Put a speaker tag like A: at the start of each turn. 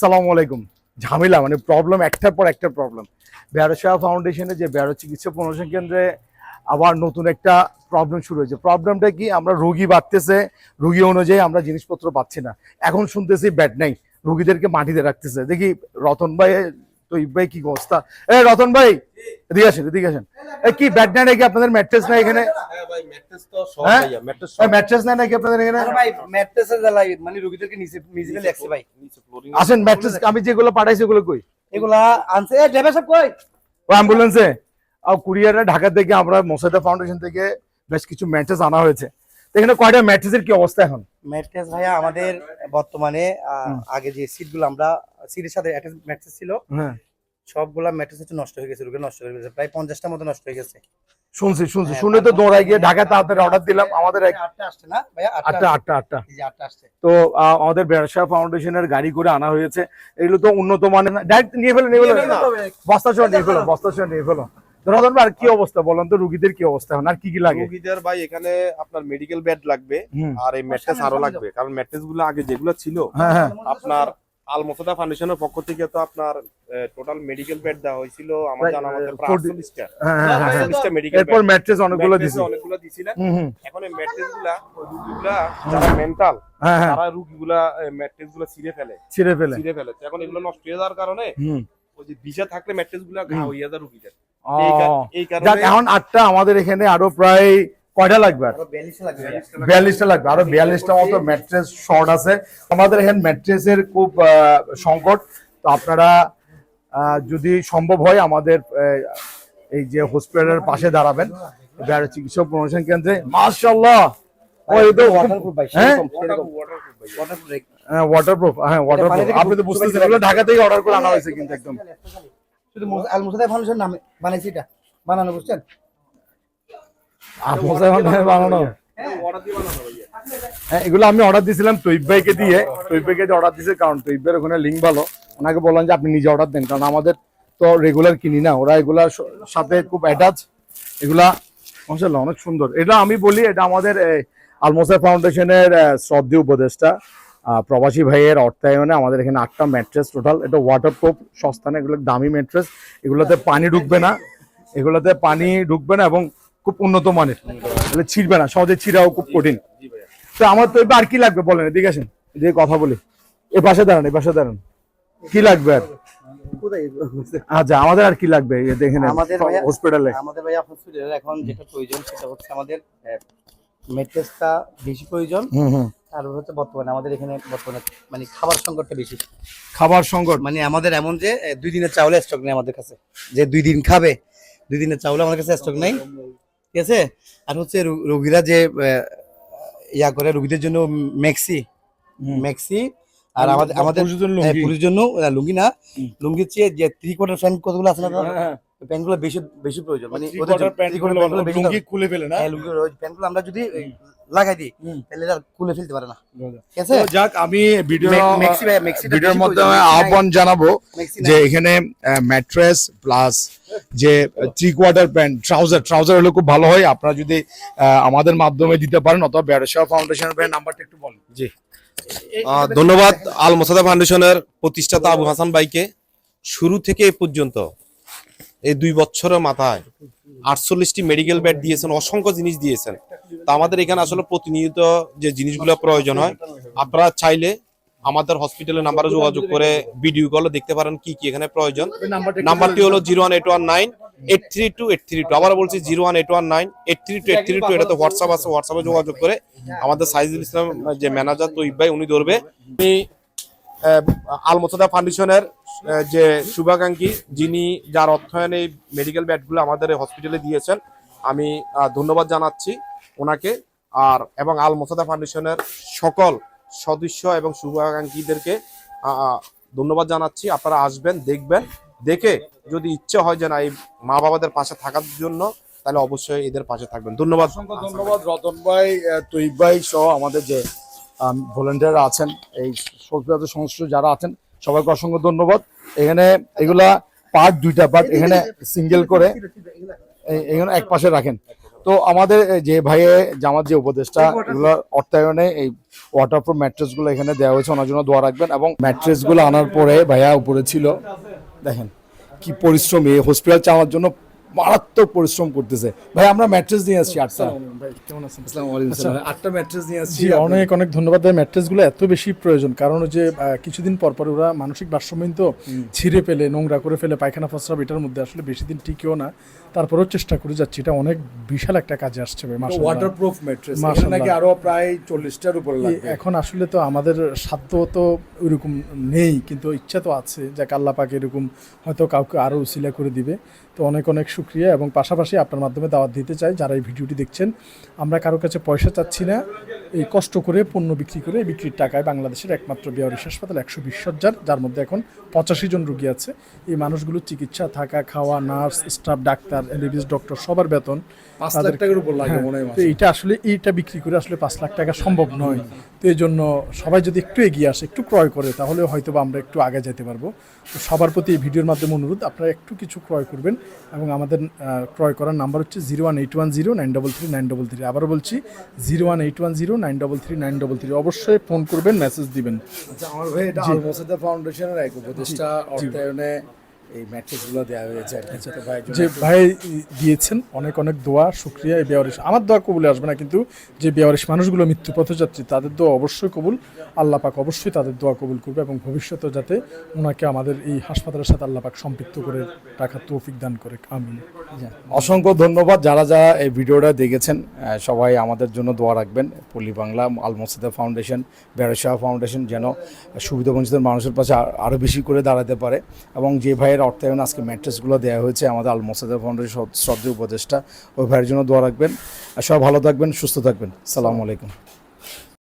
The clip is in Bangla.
A: সালামু আলাইকুম। ঝামেলা মানে প্রবলেম একটার পর একটা প্রবলেম বেরোশা ফাউন্ডেশনে যে বেরো চিকিৎসা প্রমোশন কেন্দ্রে আবার নতুন একটা প্রবলেম শুরু হয়েছে। প্রবলেমটা কি? আমরা রোগী বাড়তেছে, রুগী অনুযায়ী আমরা জিনিসপত্র পাচ্ছি না। এখন শুনতেছি ব্যাড নাই, রুগীদেরকে মাটিতে রাখতেছে। দেখি রতন ভাই তো ভাই কি অবস্থা? এ রতন ভাই এদিকে আসেন এদিকে আসেন। কি ব্যাট নাই নাকি আপনাদের? ম্যাট্রেস নাই এখানে?
B: হ্যাঁ ম্যাট্রেস তো সব
A: হ্যাঁ?
B: ভাইয়া ম্যাট্রেস সব
A: ম্যাট্রেস নাই নাকি আপনাদের এখানে?
C: আরে ভাই ম্যাট্রেসের জ্বালাই মানে রোগীদেরকে নিচে মিউজিক্যাল লাগছে ভাই।
A: আসেন ম্যাট্রেস আমি যেগুলো পাঠাইছি ওগুলো কই?
C: এগুলা আনছে। এ ড্রাইভার সাহেব কই?
A: ও অ্যাম্বুলেন্সে আর কুরিয়ারে ঢাকা থেকে আমরা মোসাদা ফাউন্ডেশন থেকে বেশ কিছু ম্যাট্রেস আনা হয়েছে। এখানে কয়টা ম্যাট্রেসের কি অবস্থা এখন?
C: ম্যাট্রেস ভাইয়া আমাদের বর্তমানে আগে যে সিটগুলো আমরা সিটের সাথে ম্যাট্রেস ছিল
A: হ্যাঁ।
C: সবগুলা ম্যাট্রেস হচ্ছে নষ্ট হয়ে গেছে রোগী নষ্ট হয়ে গেছে প্রায় পঞ্চাশটার মতো নষ্ট হয়ে গেছে।
A: শুনছি শুনছি।
C: হ্যাঁ,
A: শুনে তো দৌড়াই গিয়ে ঢাকা তাড়াতাড়ি অর্ডার দিলাম। আমাদের
C: আটটা ভাইয়া?
A: আটটা তো আহ, আমাদের ব্যবসা ফাউন্ডেশনের গাড়ি করে আনা হয়েছে। এগুলো তো উন্নত মানের ডাইরেক্ট নিয়ে ফেলো। নিয়ে ফেলো। বস্তা সহ নিয়ে ফেলো বস্তা সহ নিয়ে ফেলো। তো রতন আর কি অবস্থা বলেন তো রুগীদের কি অবস্থা এখন? আর কি কি লাগে?
B: রোগীদের ভাই এখানে আপনার মেডিকেল বেড লাগবে আর এই ম্যাট্রেস আরও লাগবে। কারণ ম্যাট্রেসগুলো আগে যেগুলো ছিল
A: হ্যাঁ হ্যাঁ।
B: আপনার আল মোসাদা ফাউন্ডেশনের পক্ষ থেকে তো আপনার টোটাল মেডিকেল বেড দেওয়া হয়েছিল আমার জানা মতে প্রায়
A: 40
B: আটচল্লিশটা
A: হ্যাঁ হ্যাঁ হ্যাঁ, হ্যাঁ।
B: মেডিকেল
A: এরপর ম্যাট্রেস অনেকগুলো দিছি।
B: অনেকগুলো দিছিলেন। এখন এই ম্যাট্রেসগুলা রুগীগুলা যারা মেন্টাল
A: হ্যাঁ হ্যাঁ।
B: তারা রুগীগুলা ম্যাট্রেসগুলা ছিঁড়ে ফেলে।
A: ছিঁড়ে ফেলে।
B: ছিঁড়ে ফেলে এখন এগুলো নষ্ট হয়ে যাওয়ার কারণে
A: হুম।
B: ওই যে ভিজা থাকলে ম্যাট্রেসগুলা ঘা। হইয়া যায় রুগীদের।
A: এখন আটটা আমাদের এখানে আরও প্রায় কয়টা লাগবে
C: বিয়াল্লিশটা লাগবে। আরও
A: বিয়াল্লিশটা মতো ম্যাট্রেস শর্ট আছে। আমাদের এখানে ম্যাট্রেসের খুব সংকট। তো আপনারা যদি সম্ভব হয় আমাদের এই যে হসপিটালের পাশে দাঁড়াবেন বেড়া চিকিৎসা প্রমোশন কেন্দ্রে। মাশাল্লাহ ও এই তো
C: Waterproof ভাই,
A: হ্যাঁ? ওয়াটারপ্রুফ হ্যাঁ ওয়াটারপ্রুফ আপনি তো বুঝতেছেন ঢাকা থেকে অর্ডার করে আনা হয়েছে কিন্তু একদম।
C: শুধু আল মুসাদা ফাউন্ডেশন নামে বানাইছি এটা। বানানো বুঝছেন?
A: আপনার বানানো
B: order বানানো।
A: হ্যাঁ। এগুলো আমি অর্ডার দিয়েছিলাম তৈব ভাইকে দিয়ে। তৈব ভাইকে দিয়ে অর্ডার দিয়েছে কারণ তৈব ভাইয়ের ওখানে লিঙ্ক ভালো। ওনাকে বললাম যে আপনি নিজে অর্ডার দেন কারণ আমাদের তো রেগুলার কিনি না। ওরা এগুলার সাথে খুব অ্যাটাচ এগুলা অনেক সুন্দর। এটা আমি বলি এটা আমাদের আলমোসা ফাউন্ডেশনের শ্রদ্ধেয় উপদেষ্টা। প্রবাসী ভাইয়ের অর্থায়নে আমাদের এখানে আটটা ম্যাট্রেস টোটাল এটা ওয়াটারপ্রুফ সস্তা না এগুলো দামি ম্যাট্রেস এগুলোতে পানি ঢুকবে না। এগুলোতে পানি ঢুকবে না এবং খুব উন্নত মানের। এগুলো ছিঁড়বে না সহজে ছিঁড়াও খুব কঠিন। তো আমার তো এবার আর কি লাগবে বলেন এদিকে আসেন এদিকে কথা বলি। এ পাশে দাঁড়ান এ পাশে দাঁড়ান। কি লাগবে আর? আচ্ছা আমাদের আর কি লাগবে? দেখেন
C: আমাদের
A: হসপিটালে
C: আমাদের ভাই হসপিটালে এখন যেটা প্রয়োজন সেটা হচ্ছে আমাদের মেট্রেসটা বেশি প্রয়োজন।
A: হুম
C: হচ্ছে বর্তমানে আমাদের এখানে বর্তমানে মানে খাবার সংকটটা বেশি।
A: খাবার সংকট।
C: মানে আমাদের এমন যে দুই দিনের চাউলের স্টক নেই আমাদের কাছে। যে দুই দিন খাবে দুই দিনের চাউল আমাদের কাছে স্টক নেই। ঠিক আছে? আর হচ্ছে রোগীরা যে ইয়া করে রোগীদের জন্য মেক্সি
A: হুম।
C: মেক্সি আর আমাদের আমাদের
A: পুরুষের জন্য
C: হ্যাঁ,
A: লুঙ্গি।
C: না লুঙ্গির চেয়ে যে থ্রি কোয়ার্টার প্যান্ট কতগুলো আছে না দাদা?
A: হ্যাঁ,
C: প্যান্টগুলো বেশি বেশি প্রয়োজন। মানে ওদের জন্য-
A: quarter pant
C: three quarter
A: গুলো
C: pant গুলো বেশি
A: লুঙ্গি খুলে ফেলে না?
C: প্যান্টগুলো আমরা যদি লাগাই দিই তাহলে এটা খুলে ফেলতে পারে না। ঠিক আছে?
A: যাক আমি ভিডিও
C: মেক্সি ভাই, মেক্সিটা
A: ভিডিওর
C: বেশি
A: মধ্যে
C: প্রয়োজন।
A: আহ্বান জানাব যে এখানে ম্যাট্রেস প্লাস যে three quarter pant trouser trouser হলে খুব ভালো হয়। আপনারা যদি আহ, আমাদের মাধ্যমে দিতে পারেন অথবা ব্যবসা ফাউন্ডেশনের নাম্বারটা একটু বলুন।
B: জি। আহ, ধন্যবাদ আল মোসাদা ফাউন্ডেশনের প্রতিষ্ঠাতা আবু হাসান ভাইকে। শুরু থেকে এ পর্যন্ত এই দুই বছরের মাথায় আটচল্লিশটি মেডিকেল বেড দিয়েছেন, অসংখ্য জিনিস দিয়েছেন। তা আমাদের এখানে আসলে প্রতিনিয়ত যে জিনিসগুলো প্রয়োজন হয়, আপনারা চাইলে আমাদের হসপিটালের নাম্বারে যোগাযোগ করে ভিডিও কলে দেখতে পারেন কি কি এখানে প্রয়োজন। নাম্বারটি হলো zero one eight one nine, eight three two, eight three two. আবার বলছি zero one eight one nine, eight three two, eight three two এটাতে হোয়াটসঅ্যাপ আছে, হোয়াটসঅ্যাপে যোগাযোগ করে আমাদের সাইজুল ইসলাম যে ম্যানেজার তৈব ভাই, উনি ধরবে। উনি আল মোসাদা ফাউন্ডেশনের যে শুভাকাঙ্ক্ষী, যিনি যার অর্থায়নে এই মেডিকেল ব্যাডগুলো আমাদের এই হসপিটালে দিয়েছেন, আমি ধন্যবাদ জানাচ্ছি ওনাকে। আর, এবং আল মোসাদা ফাউন্ডেশনের সকল সদস্য এবং শুভাকাঙ্ক্ষীদেরকে ধন্যবাদ জানাচ্ছি। আপনারা আসবেন, দেখবেন। দেখে যদি ইচ্ছে হয় যে না, এই মা বাবাদের পাশে থাকার জন্য, তাহলে অবশ্যই এদের পাশে থাকবেন। ধন্যবাদ।
A: ধন্যবাদ, রতন ভাই তৈব ভাই সহ আমাদের যে ভলেন্টিয়ার আছেন, এই সংস্থা যারা আছেন সবাইকে অসংখ্য ধন্যবাদ। এখানে এগুলা পার্ট দুইটা পার্ট এখানে সিঙ্গেল করে এখানে এক পাশে রাখেন। তো আমাদের যে ভাইয়ে জামাত যে উপদেশটা এগুলো অর্থায়নে এই ওয়াটারপ্রুফ ম্যাট্রেসগুলো এখানে দেওয়া হয়েছে ওনার জন্য দোয়া রাখবেন। এবং ম্যাট্রেসগুলো আনার পরে ভাইয়া উপরে ছিল। দেখেন কি পরিশ্রম এই হসপিটাল চাওয়ার জন্য মারাত্মক পরিশ্রম করতেছে। ভাই আমরা ম্যাট্রেস নিয়ে আসছি আটটা।
D: ভাই কেমন আছেন?
A: আসসালামু আলাইকুম সালাম। আটটা ম্যাট্রেস নিয়ে আসছি
D: অনেক অনেক ধন্যবাদ ভাই। ম্যাট্রেসগুলো এত বেশি প্রয়োজন। কারণ ওই যে আহ, কিছুদিন পর পর ওরা মানসিক ভারসাম্যহীন তো ছিঁড়ে ফেলে নোংরা করে ফেলে পায়খানা ফসরা এটার মধ্যে আসলে বেশি দিন টিকেও না। তারপরেও চেষ্টা করে যাচ্ছি। এটা অনেক বিশাল একটা কাজে আসছে
A: ওয়াটারপ্রুফ ম্যাট্রেস। নাকি আরও প্রায় চল্লিশটার উপরে
D: এখন আসলে তো আমাদের সাধ্য তো ওইরকম নেই কিন্তু ইচ্ছা তো আছে যে আল্লাহ পাক এরকম হয়তো কাউকে আরও উসিলা করে দিবে। তো অনেক অনেক শুক্রিয়া এবং পাশাপাশি আপনার মাধ্যমে দাওয়াত দিতে চাই যারা এই ভিডিওটি দেখছেন। আমরা কারও কাছে পয়সা চাচ্ছি না এই কষ্ট করে পণ্য বিক্রি করে এই বিক্রির টাকায় বাংলাদেশের একমাত্র বিহারিস হাসপাতাল একশো বিশ সজ্জার যার মধ্যে এখন পঁচাশি জন রুগী আছে। এই মানুষগুলোর চিকিৎসা থাকা খাওয়া nurse staff doctor MBBS doctor সবার বেতন।
A: পাঁচ লাখ টাকার উপর লাগে
D: হ্যাঁ,
A: মনে হয়
D: তো। এইটা আসলে এইটা বিক্রি করে আসলে পাঁচ লাখ টাকা সম্ভব নয়। তো এই জন্য সবাই যদি একটু এগিয়ে আসে একটু ক্রয় করে তাহলে হয়তো বা আমরা একটু আগে যেতে পারব। তো সবার প্রতি এই ভিডিওর মাধ্যমে অনুরোধ আপনারা একটু কিছু ক্রয় করবেন এবং আমাদের ক্রয় করার নাম্বার হচ্ছে zero one eight one zero nine double three nine double three আবারও বলছি zero one eight one zero nine double three nine double three অবশ্যই ফোন করবেন মেসেজ দিবেন।
A: আচ্ছা আমার ভাই এটা ফাউন্ডেশনের এক উপদেষ্টা অর্থায়নে এই ম্যাট্রেসগুলো দেওয়া হয়েছে আর কি। তো ভাইয়ের জন্য
D: যে ভাই দিয়েছেন অনেক অনেক দোয়া শুক্রিয়া এই বেয়ারিশ আমার দোয়া কবুলে আসবে না কিন্তু যে বেয়ারিশ মানুষগুলো মৃত্যু পথযাত্রী তাদের দোয়া অবশ্যই কবুল। আল্লাহ পাক অবশ্যই তাদের দোয়া কবুল করবে এবং ভবিষ্যতে যাতে ওনাকে আমাদের এই হাসপাতালের সাথে আল্লাহ পাক সম্পৃক্ত করে রাখার তৌফিক দান করে। আমিন।
A: অসংখ্য ধন্যবাদ। যারা যারা এই ভিডিওটা দেখেছেন সবাই আমাদের জন্য দোয়া রাখবেন। পল্লী বাংলা আল মোসাদা ফাউন্ডেশন বেরোশাহ ফাউন্ডেশন যেন সুবিধাবঞ্চিত মানুষের পাশে আর- আরও বেশি করে দাঁড়াতে পারে। এবং যে ভাইয়ের অর্থায়ন আজকে ম্যাট্রেসগুলো দেওয়া হয়েছে আমাদের আল মোসাদা ফাউন্ডেশন শ্রদ্ধা উপদেষ্টা। ওই ভাইয়ের জন্য দোয়া রাখবেন। আর সবাই ভালো থাকবেন, সুস্থ থাকবেন। সালামু আলাইকুম।